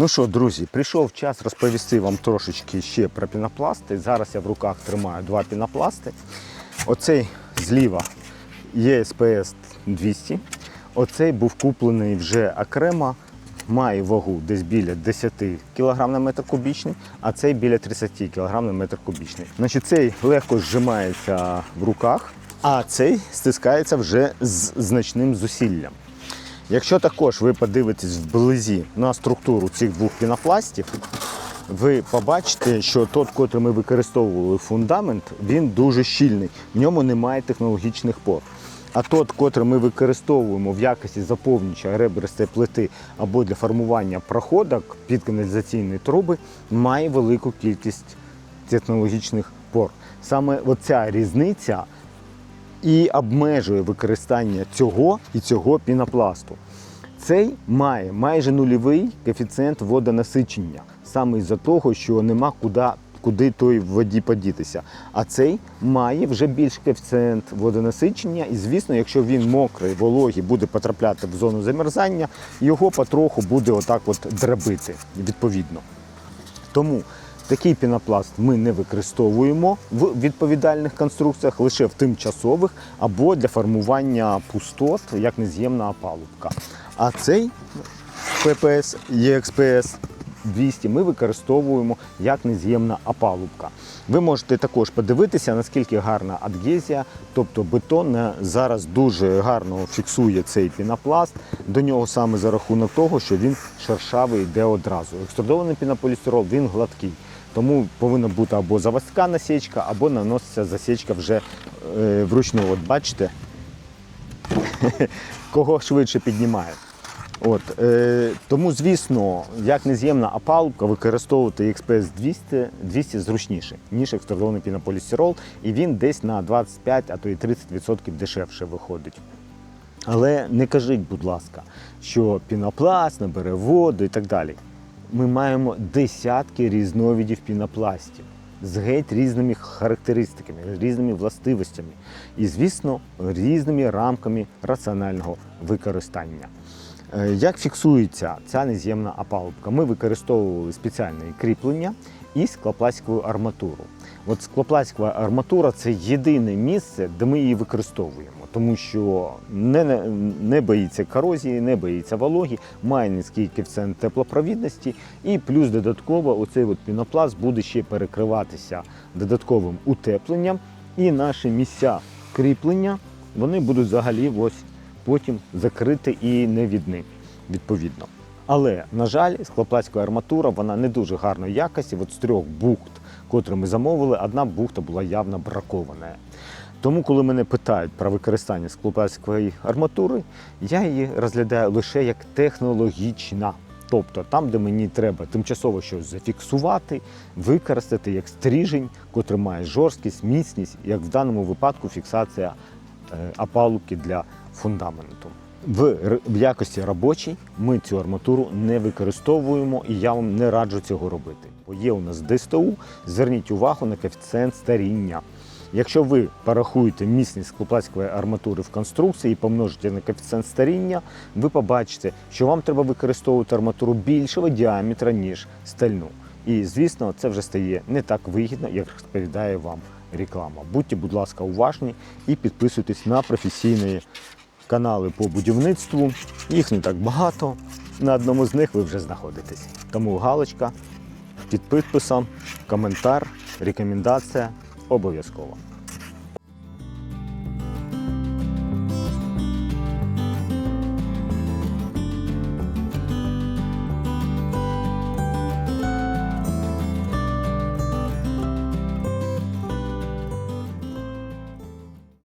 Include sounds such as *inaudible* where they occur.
Ну що, друзі, прийшов час розповісти вам трошечки ще про пінопласти. Зараз я в руках тримаю два пінопласти. Оцей зліва ЄСПС 200. Оцей був куплений вже окремо. Має вагу десь біля 10 кг на метр кубічний, а цей біля 30 кг на метр кубічний. Значить, цей легко зжимається в руках, а цей стискається вже з значним зусиллям. Якщо також ви подивитесь вблизі на структуру цих двох пінопластів, ви побачите, що той, котрий ми використовували фундамент, він дуже щільний, в ньому немає технологічних пор. А тот, котрий ми використовуємо в якості заповнююча ребристої плити або для формування проходок під каналізаційні труби, має велику кількість технологічних пор. Саме оця різниця і обмежує використання цього і цього пінопласту. Цей має майже нульовий коефіцієнт водонасичення, саме із-за того, що нема куди, куди той воді подітися. А цей має вже більш коефіцієнт водонасичення, і звісно, якщо він мокрий, вологий, буде потрапляти в зону замерзання, його потроху буде отак от драбити відповідно. Тому такий пінопласт ми не використовуємо в відповідальних конструкціях, лише в тимчасових або для формування пустот, як нез'ємна опалубка. А цей ППС ЄXPS 200 ми використовуємо як нез'ємна опалубка. Ви можете також подивитися, наскільки гарна адгезія, тобто бетон е, зараз дуже гарно фіксує цей пінопласт. До нього саме за рахунок того, що він шершавий йде одразу. Екструдований пінополістирол він гладкий. Тому повинна бути або заводська насічка, або наноситься засічка вже е, вручну. От бачите, *laughs* кого швидше піднімає. От, е, тому, звісно, як нез'ємна опалубка використовувати XPS 200, 200 зручніше, ніж екструдований пінополістирол, і він десь на 25, а то і 30% дешевше виходить. Але не кажіть, будь ласка, що пінопласт набере воду і так далі. Ми маємо десятки різновидів пінопластів з геть різними характеристиками, різними властивостями і, звісно, різними рамками раціонального використання. Е, Як фіксується ця нез'ємна опалубка? Ми використовували спеціальне кріплення і склопластикову арматуру. От склопластикова арматура це єдине місце, де ми її використовуємо, тому що не, не, боїться корозії, не боїться вологі, має низький коефіцієнт теплопровідності, і плюс додатково оцей от пінопласт буде ще перекриватися додатковим утепленням, і наші місця кріплення вони будуть взагалі ось потім закриті і не видні, відповідно. Але, на жаль, склопластикова арматура вона не дуже гарної якості. От з трьох бухт, котрі ми замовили, одна бухта була явно бракована. Тому, коли мене питають про використання склопластикової арматури, я її розглядаю лише як технологічна. Тобто там, де мені треба тимчасово щось зафіксувати, використати як стрижень, котрий має жорсткість, міцність, як в даному випадку фіксація е, опалубки для фундаменту. В, в якості робочій ми цю арматуру не використовуємо і я вам не раджу цього робити. Бо є у нас ДСТУ, зверніть увагу на коефіцієнт старіння. Якщо ви порахуєте міцність склопластикової арматури в конструкції і помножите на коефіцієнт старіння, ви побачите, що вам треба використовувати арматуру більшого діаметра, ніж стальну. І звісно, це вже стає не так вигідно, як розповідає вам реклама. Будьте, будь ласка, уважні і підписуйтесь на професійні канали по будівництву. Їх не так багато. На одному з них ви вже знаходитесь. Тому галочка під підписом, коментар, рекомендація обов'язково.